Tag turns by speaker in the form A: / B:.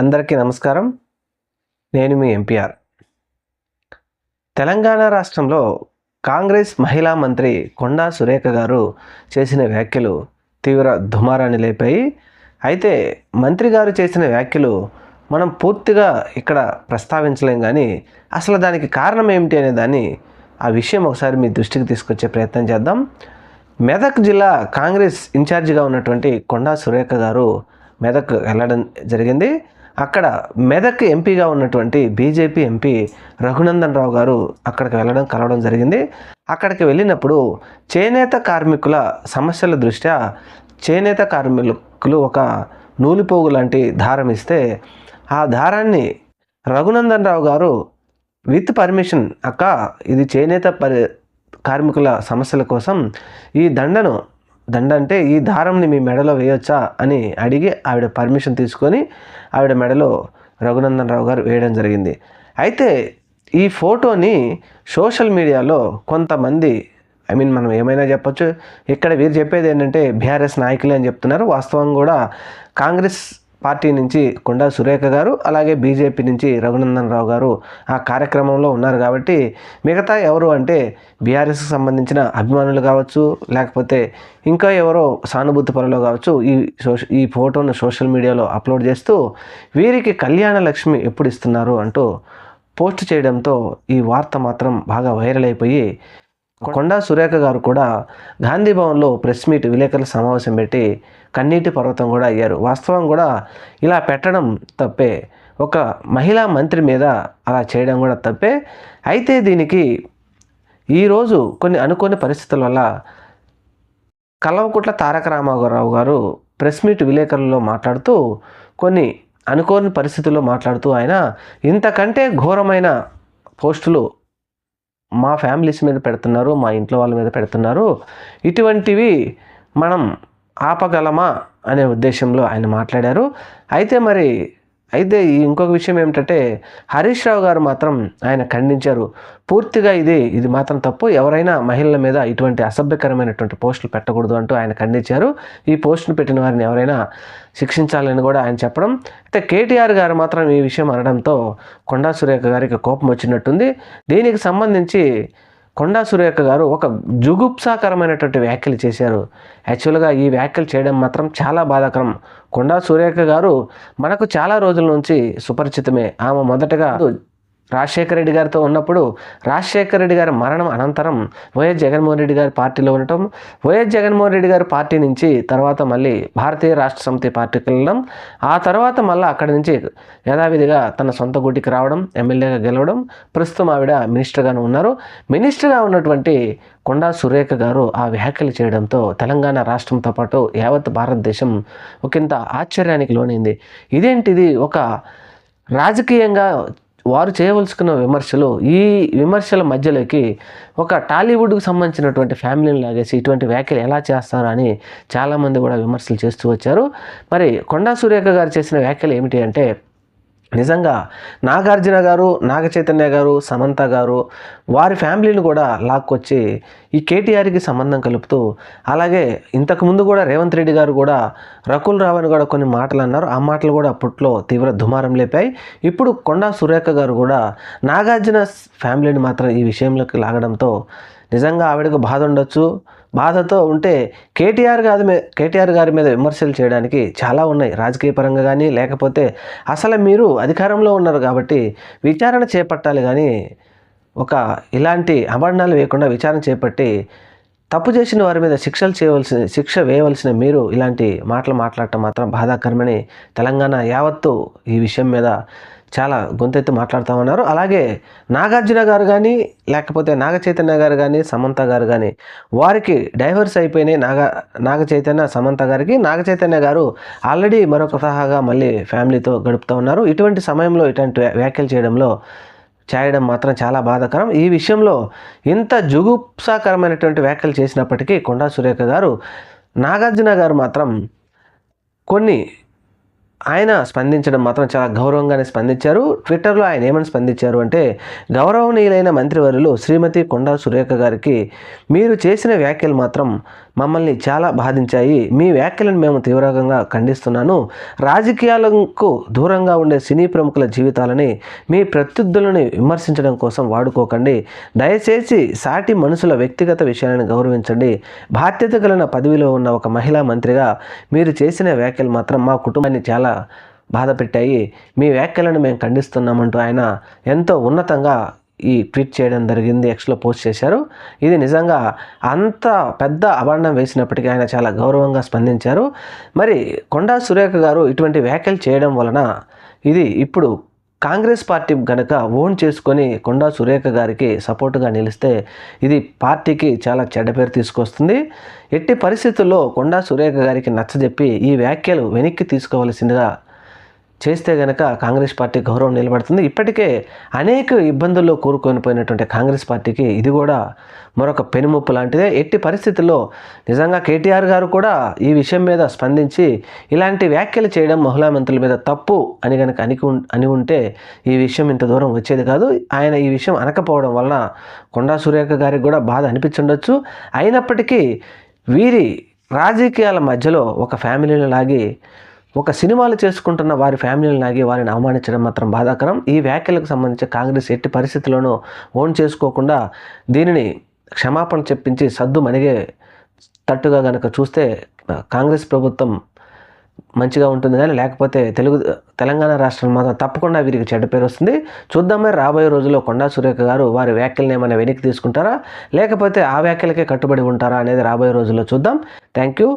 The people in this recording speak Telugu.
A: అందరికీ నమస్కారం. నేను మీ ఎంపీఆర్ తెలంగాణ రాష్ట్రంలో కాంగ్రెస్ మహిళా మంత్రి కొండా సురేఖ గారు చేసిన వ్యాఖ్యలు తీవ్ర దుమారాన్ని లేపాయి. అయితే మంత్రి గారు చేసిన వ్యాఖ్యలు మనం పూర్తిగా ఇక్కడ ప్రస్తావించలేం కానీ అసలు దానికి కారణం ఏమిటి అనే దాన్ని ఆ విషయం ఒకసారి మీ దృష్టికి తీసుకొచ్చే ప్రయత్నం చేద్దాం. మెదక్ జిల్లా కాంగ్రెస్ ఇన్ఛార్జిగా ఉన్నటువంటి కొండా సురేఖ గారు మెదక్ వెళ్ళడం జరిగింది. అక్కడ మెదక్ ఎంపీగా ఉన్నటువంటి బీజేపీ ఎంపీ రఘునందన్ రావు గారు అక్కడికి వెళ్ళడం కలవడం జరిగింది. అక్కడికి వెళ్ళినప్పుడు చేనేత కార్మికుల సమస్యల దృష్ట్యా చేనేత కార్మికులు ఒక నూలిపోగు లాంటి దారం ఇస్తే ఆ దారాన్ని రఘునందన్ రావు గారు విత్ పర్మిషన్ అక్క ఇది చేనేత పరి కార్మికుల సమస్యల కోసం ఈ దండను దండ అంటే ఈ దారంని మీ మెడలో వేయొచ్చా అని అడిగి ఆవిడ పర్మిషన్ తీసుకొని ఆవిడ మెడలో రఘునందన్ రావు గారు వేయడం జరిగింది. అయితే ఈ ఫోటోని సోషల్ మీడియాలో కొంతమంది ఐ మీన్ మనం ఏమైనా చెప్పొచ్చు ఇక్కడ వీరు చెప్పేది ఏంటంటే బీఆర్ఎస్ నాయకులే అని చెప్తున్నారు. వాస్తవం కూడా కాంగ్రెస్ పార్టీ నుంచి కొండా సురేఖ గారు అలాగే బీజేపీ నుంచి రఘునందన్ రావు గారు ఆ కార్యక్రమంలో ఉన్నారు కాబట్టి మిగతా ఎవరు అంటే బీఆర్ఎస్కి సంబంధించిన అభిమానులు కావచ్చు లేకపోతే ఇంకా ఎవరో సానుభూతి పనులు కావచ్చు ఈ సోష ఈ ఫోటోను సోషల్ మీడియాలో అప్లోడ్ చేస్తూ వీరికి కళ్యాణ లక్ష్మి ఎప్పుడు ఇస్తున్నారు అంటూ పోస్ట్ చేయడంతో ఈ వార్త మాత్రం బాగా వైరల్ అయిపోయి కొండా సురేఖ గారు కూడా గాంధీ భవన్లో ప్రెస్ మీట్ విలేకరుల సమావేశం పెట్టి కన్నీటి పర్వతం కూడా అయ్యారు. వాస్తవం కూడా ఇలా పెట్టడం తప్పే. ఒక మహిళా మంత్రి మీద అలా చేయడం కూడా తప్పే. అయితే దీనికి ఈరోజు కొన్ని అనుకోని పరిస్థితుల వల్ల కల్వకుట్ల తారక రామారావు గారు ప్రెస్ మీట్ విలేకరుల్లో మాట్లాడుతూ కొన్ని అనుకోని పరిస్థితుల్లో మాట్లాడుతూ ఆయన ఇంతకంటే ఘోరమైన పోస్టులు మా ఫ్యామిలీస్ మీద పెడుతున్నారు మా ఇంట్లో వాళ్ళ మీద పెడుతున్నారు. ఇటువంటివి మనం ఆపగలమా అనే ఉద్దేశంలో ఆయన మాట్లాడారు. అయితే మరి అయితే ఈ ఇంకొక విషయం ఏమిటంటే హరీష్ రావు గారు మాత్రం ఆయన ఖండించారు. పూర్తిగా ఇది ఇది మాత్రం తప్పు. ఎవరైనా మహిళల మీద ఇటువంటి అసభ్యకరమైనటువంటి పోస్టులు పెట్టకూడదు అంటూ ఆయన ఖండించారు. ఈ పోస్టులు పెట్టిన వారిని ఎవరైనా శిక్షించాలని కూడా ఆయన చెప్పడం. అయితే కేటీఆర్ గారు మాత్రం ఈ విషయం అనడంతో కొండా సురేఖ గారికి కోపం వచ్చినట్టుంది. దీనికి సంబంధించి కొండా సురేఖ గారు ఒక జుగుప్సాకరమైనటువంటి వ్యాఖ్యలు చేశారు. యాక్చువల్గా ఈ వ్యాఖ్యలు చేయడం మాత్రం చాలా బాధాకరం. కొండా సురేఖ గారు మనకు చాలా రోజుల నుంచి సుపరిచితమే. ఆమె మొదటగా రాజశేఖర రెడ్డి గారితో ఉన్నప్పుడు రాజశేఖర రెడ్డి గారి మరణం అనంతరం వైఎస్ జగన్మోహన్ రెడ్డి గారి పార్టీలో ఉండటం వైఎస్ జగన్మోహన్ రెడ్డి గారి పార్టీ నుంచి తర్వాత మళ్ళీ భారతీయ రాష్ట్ర సమితి పార్టీకి వెళ్ళడం ఆ తర్వాత మళ్ళీ అక్కడి నుంచి యథావిధిగా తన సొంత గుడికి రావడం ఎమ్మెల్యేగా గెలవడం ప్రస్తుతం ఆవిడ మినిస్టర్గాను ఉన్నారు. మినిస్టర్గా ఉన్నటువంటి కొండా సురేఖ గారు ఆ వ్యాఖ్యలు చేయడంతో తెలంగాణ రాష్ట్రంతో పాటు యావత్ భారతదేశం ఒకంత ఆశ్చర్యానికి లోనైంది. ఇదేంటిది? ఒక రాజకీయంగా వారు చేయవలసుకున్న విమర్శలు ఈ విమర్శల మధ్యలోకి ఒక టాలీవుడ్కు సంబంధించినటువంటి ఫ్యామిలీని లాగేసి ఇటువంటి వ్యాఖ్యలు ఎలా చేస్తారు అని చాలామంది కూడా విమర్శలు చేస్తూ వచ్చారు. మరి కొండా సురేఖ గారు చేసిన వ్యాఖ్యలు ఏమిటి అంటే నిజంగా నాగార్జున గారు నాగ చైతన్య గారు సమంత గారు వారి ఫ్యామిలీని కూడా లాక్కొచ్చి ఈ కేటీఆర్కి సంబంధం కలుపుతూ అలాగే ఇంతకుముందు కూడా రేవంత్ రెడ్డి గారు కూడా రకుల్ రావ్ అని కూడా కొన్ని మాటలు అన్నారు. ఆ మాటలు కూడా అప్పట్లో తీవ్ర దుమారం లేపాయి. ఇప్పుడు కొండా సురేఖ గారు కూడా నాగార్జున ఫ్యామిలీని మాత్రం ఈ విషయంలోకి లాగడంతో నిజంగా ఆవిడకు బాధ ఉండొచ్చు. బాధతో ఉంటే కేటీఆర్ గారి మీద కేటీఆర్ గారి మీద విమర్శలు చేయడానికి చాలా ఉన్నాయి. రాజకీయ పరంగా కానీ లేకపోతే అసలు మీరు అధికారంలో ఉన్నారు కాబట్టి విచారణ చేపట్టాలి కానీ ఒక ఇలాంటి అభరణాలు వేయకుండా విచారణ చేపట్టి తప్పు చేసిన వారి మీద శిక్షలు చేయవలసిన శిక్ష వేయవలసిన మీరు ఇలాంటి మాటలు మాట్లాడటం మాత్రం బాధాకరమని తెలంగాణ యావత్తు ఈ విషయం మీద చాలా గొంతెత్తి మాట్లాడుతామన్నారు. అలాగే నాగార్జున గారు కానీ లేకపోతే నాగ చైతన్య గారు కానీ సమంత గారు కానీ వారికి డైవర్స్ అయిపోయినాయి నాగ నాగ చైతన్య సమంత గారికి. నాగ చైతన్య గారు ఆల్రెడీ మరొక సహాగా మళ్ళీ ఫ్యామిలీతో గడుపుతూ ఉన్నారు. ఇటువంటి సమయంలో ఇటువంటి వ్యాఖ్యలు చేయడంలో చేయడం మాత్రం చాలా బాధాకరం. ఈ విషయంలో ఇంత జుగుప్సాకరమైనటువంటి వ్యాఖ్యలు చేసినప్పటికీ కొండా సురేఖ గారు నాగార్జున గారు మాత్రం కొన్ని ఆయన స్పందించడం మాత్రం చాలా గౌరవంగానే స్పందించారు. ట్విట్టర్లో ఆయన ఏమని స్పందించారు అంటే గౌరవనీయులైన మంత్రివర్యులు శ్రీమతి కొండా సురేఖ గారికి మీరు చేసిన వ్యాఖ్యలు మాత్రం మమ్మల్ని చాలా బాధించాయి. మీ వ్యాఖ్యలను మేము తీవ్రంగా ఖండిస్తున్నాను. రాజకీయాలకు దూరంగా ఉండే సినీ ప్రముఖుల జీవితాలని మీ ప్రత్యర్థులని విమర్శించడం కోసం వాడుకోకండి. దయచేసి సాటి మనుషుల వ్యక్తిగత విషయాలను గౌరవించండి. బాధ్యత కలిగిన పదవిలో ఉన్న ఒక మహిళా మంత్రిగా మీరు చేసిన వ్యాఖ్యలు మాత్రం మా కుటుంబాన్ని చాలా బాధ పెట్టాయి మీ వ్యాఖ్యలను మేము ఖండిస్తున్నామంటూ ఆయన ఎంతో ఉన్నతంగా ఈ ట్వీట్ చేయడం జరిగింది ఎక్స్లో పోస్ట్ చేశారు. ఇది నిజంగా అంత పెద్ద అభాండం వేసినప్పటికీ ఆయన చాలా గౌరవంగా స్పందించారు. మరి కొండా సురేఖ గారు ఇటువంటి వ్యాఖ్యలు చేయడం వలన ఇది ఇప్పుడు కాంగ్రెస్ పార్టీ గనక ఓన్ చేసుకొని కొండా సురేఖ గారికి సపోర్టుగా నిలిస్తే ఇది పార్టీకి చాలా చెడ్డ పేరు తీసుకొస్తుంది. ఎట్టి పరిస్థితుల్లో కొండా సురేఖ గారికి నచ్చజెప్పి ఈ వ్యాఖ్యలు వెనక్కి తీసుకోవాల్సిందిగా చేస్తే గనక కాంగ్రెస్ పార్టీ గౌరవం నిలబడుతుంది. ఇప్పటికే అనేక ఇబ్బందుల్లో కూరుకొని పోయినటువంటి కాంగ్రెస్ పార్టీకి ఇది కూడా మరొక పెనుముప్పు లాంటిదే. ఎట్టి పరిస్థితుల్లో నిజంగా కేటీఆర్ గారు కూడా ఈ విషయం మీద స్పందించి ఇలాంటి వ్యాఖ్యలు చేయడం మహిళా మంత్రుల మీద తప్పు అని కనుక అని అని ఉంటే ఈ విషయం ఇంత దూరం వచ్చేది కాదు. ఆయన ఈ విషయం అనకపోవడం వలన కొండా సురేఖ గారికి కూడా బాధ అనిపించుండొచ్చు. అయినప్పటికీ వీరి రాజకీయాల మధ్యలో ఒక ఫ్యామిలీని లాగి ఒక సినిమాలు చేసుకుంటున్న వారి ఫ్యామిలీని లాగి వారిని అవమానించడం మాత్రం బాధాకరం. ఈ వ్యాఖ్యలకు సంబంధించి కాంగ్రెస్ ఎట్టి పరిస్థితుల్లోనూ ఓన్ చేసుకోకుండా దీనిని క్షమాపణ చెప్పించి సద్దు మనిగే తట్టుగా కనుక చూస్తే కాంగ్రెస్ ప్రభుత్వం మంచిగా ఉంటుంది కానీ లేకపోతే తెలుగు తెలంగాణ రాష్ట్రం మాత్రం తప్పకుండా వీరికి చెడ్డ పేరు వస్తుంది. చూద్దామే రాబోయే రోజుల్లో కొండా సురేఖ గారు వారి వ్యాఖ్యలను ఏమైనా వెనక్కి తీసుకుంటారా? లేకపోతే ఆ వ్యాఖ్యలకే కట్టుబడి ఉంటారా అనేది రాబోయే రోజుల్లో చూద్దాం. Thank you.